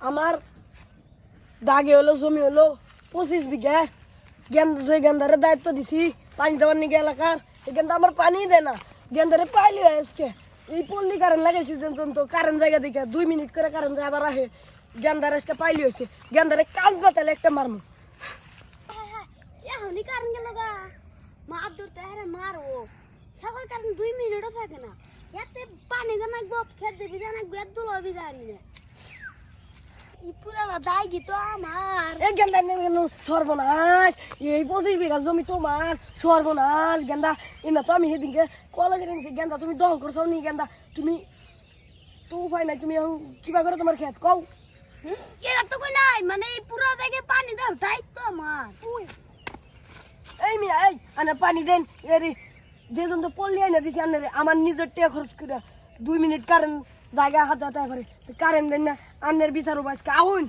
আমার দাগে হলো জমি হলো পঁচিশ বিঘা গেন্দা যে গেন্দারে দায়িত্ব দিছি পানি দেওয়ার নিকে এলাকার এই গেন্দা আমার পানি দেয় না গেন্দারে পাইলি আজকে এই পল্লি কারেন্ট লাগাইছি যেন তো কারেন্ট জায়গা দিকে দুই মিনিট করে কারেন্ট যায় আবার আহে গেন্দার আজকে পাইলি হয়েছে গেন্দারে কাল বাতালে একটা মারমু এখনই কারণ গেল গা মাছ ধরতে হারে মারো সকল কারণ দুই মিনিটও থাকে না এতে পানি জানাকবো খেত দেবি জানাকবো এত দুলবি জানি না ই পুরানা আমার। গেন্দা নিয়ে সর্বনাশ। এই পঁচিশ বিঘা জমি তোমার সর্বনাশ গেন্দা। এনা তো আমি সেদিনকে কলেজে নিয়েছি গেন্দা তুমি দখল করছ নি গেন্দা? তুমি তো উপায় নাই তুমি এখন কিবা করে তোমার খেত কও। এটা তো কই নাই মানে এই পুরা থেকে পানি দেওয়ার দায়িত্ব আমার। এই মিয়া এই আনে পানি দেন। এরি যে জন তো পল্লি আইনা দিছি আমার নিজের টিয়া খরচ করে দুই মিনিট কারেন্ট জায়গা হাতে হাতে করে কারেন্ট দেন না। আন্নের বিচারও আজকে। আউন!